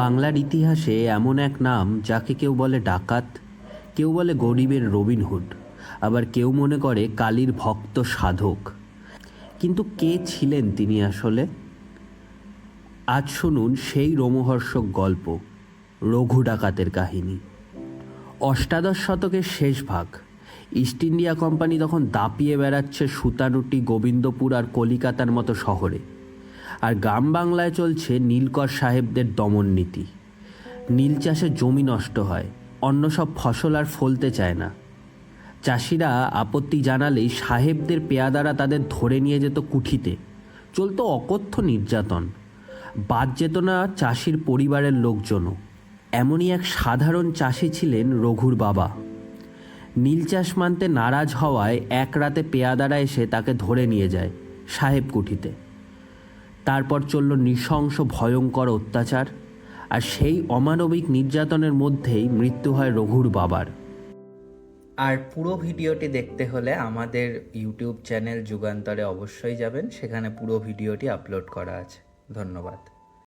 বাংলার ইতিহাসে এমন এক নাম যাকে কেউ বলে ডাকাত, কেউ বলে গরিবের রবিনহুড আবার কেউ মনে করে কালীর ভক্ত সাধক। কিন্তু কে ছিলেন তিনি আসলে? আজ শুনুন সেই রোমহর্ষক গল্প, রঘু ডাকাতের কাহিনী। অষ্টাদশ শতকের শেষ ভাগ, ইস্ট ইন্ডিয়া কোম্পানি তখন দাপিয়ে বেড়াচ্ছে সুতানুটি গোবিন্দপুর আর কলিকাতার মতো শহরে। আর গ্রাম বাংলায় চলছে নীলকর সাহেবদের দমন নীতি। নীল চাষে জমি নষ্ট হয়, অন্য সব ফসল আর ফলতে চায় না। চাষিরা আপত্তি জানালেই সাহেবদের পেয়াদারা তাদের ধরে নিয়ে যেত কুঠিতে। চলতো অকথ্য নির্যাতন। বাদ যেত না চাষির পরিবারের লোকজনও। এমনই এক সাধারণ চাষি ছিলেন রঘুর বাবা। নীল চাষ মানতে নারাজ হওয়ায় এক রাতে পেয়াদারা এসে তাকে ধরে নিয়ে যায় সাহেব কুঠিতে। তারপর চলল নৃশংস, ভয়ঙ্কর অত্যাচার, আর সেই অমানবিক নির্যাতনের মধ্যেই মৃত্যু হয় রঘুর বাবার। আর পুরো ভিডিওটি দেখতে হলে আমাদের ইউটিউব চ্যানেল যুগান্তরে অবশ্যই যাবেন, সেখানে পুরো ভিডিওটি আপলোড করা আছে। ধন্যবাদ।